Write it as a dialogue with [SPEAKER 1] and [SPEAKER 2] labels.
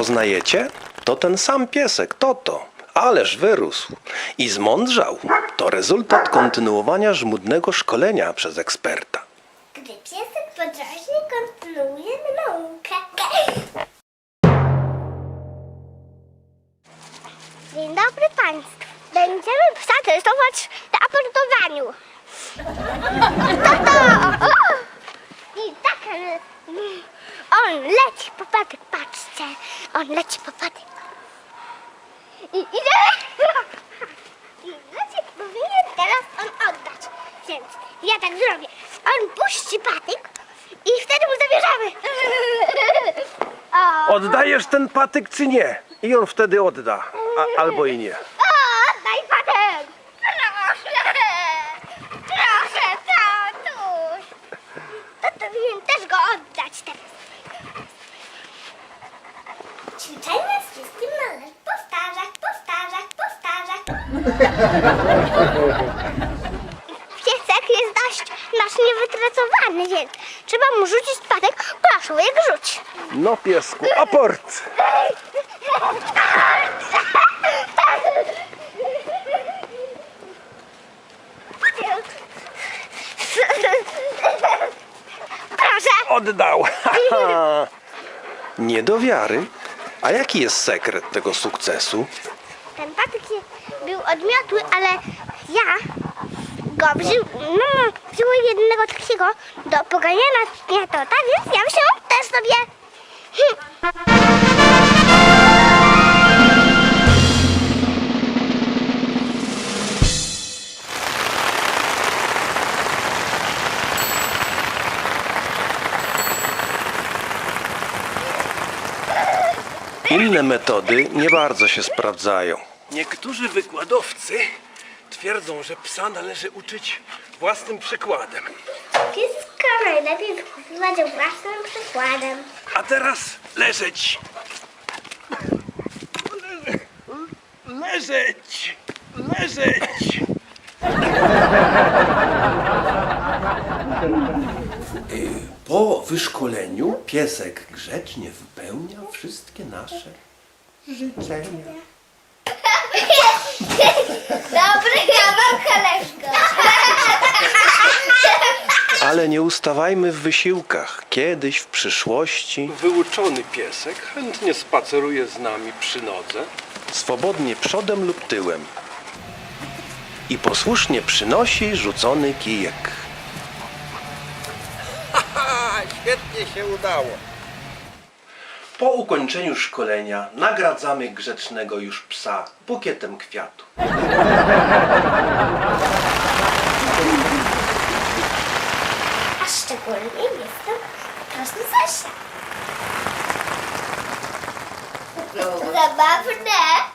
[SPEAKER 1] Poznajecie? To ten sam piesek, Toto. Ależ wyrósł i zmądrzał. To rezultat kontynuowania żmudnego szkolenia przez eksperta.
[SPEAKER 2] Gdy piesek podrośnie, kontynuuje naukę. Dzień dobry Państwu. Będziemy psa testować na aportowaniu. Tato! I tak mm, on leci po patyk, On leci po patyk. I idzie. I leci, powinien teraz on oddać. Więc ja tak zrobię. On puści patyk i wtedy mu zabierzemy.
[SPEAKER 1] Oddajesz ten patyk czy nie? I on wtedy odda, a, albo i nie.
[SPEAKER 2] o, daj patyk. Proszę. Proszę, tatuś. To powinien też go oddać teraz. Ćwiczenia z wszystkim należy powtarzać, powtarzać, powtarzać. Piesek jest dość nasz niewytracowany, więc trzeba mu rzucić patek. Proszę, jak rzuć.
[SPEAKER 1] No piesku, aport!
[SPEAKER 2] Proszę.
[SPEAKER 1] Oddał! Nie do wiary. A jaki jest sekret tego sukcesu?
[SPEAKER 2] Ten patyk nie- był odmiotły, ale ja go wziął, no, wziąłem jednego takiego do poganiania kniatota, więc ja wziąłem też sobie. Hm.
[SPEAKER 1] Inne metody nie bardzo się sprawdzają. Niektórzy wykładowcy twierdzą, że psa należy uczyć własnym przykładem.
[SPEAKER 2] Wszystko najlepiej wykonywać własnym przykładem.
[SPEAKER 1] A teraz leżeć! Leżeć! Leżeć! Po wyszkoleniu piesek grzecznie wypełnia wszystkie nasze życzenia.
[SPEAKER 2] Dobry kawał koleżko.
[SPEAKER 1] Ale nie ustawajmy w wysiłkach. Kiedyś w przyszłości wyuczony piesek chętnie spaceruje z nami przy nodze, swobodnie przodem lub tyłem i posłusznie przynosi rzucony kijek.
[SPEAKER 3] Świetnie się udało.
[SPEAKER 1] Po ukończeniu szkolenia nagradzamy grzecznego już psa bukietem kwiatu.
[SPEAKER 2] A szczególnie jest to proszę Zosia. Zabawne.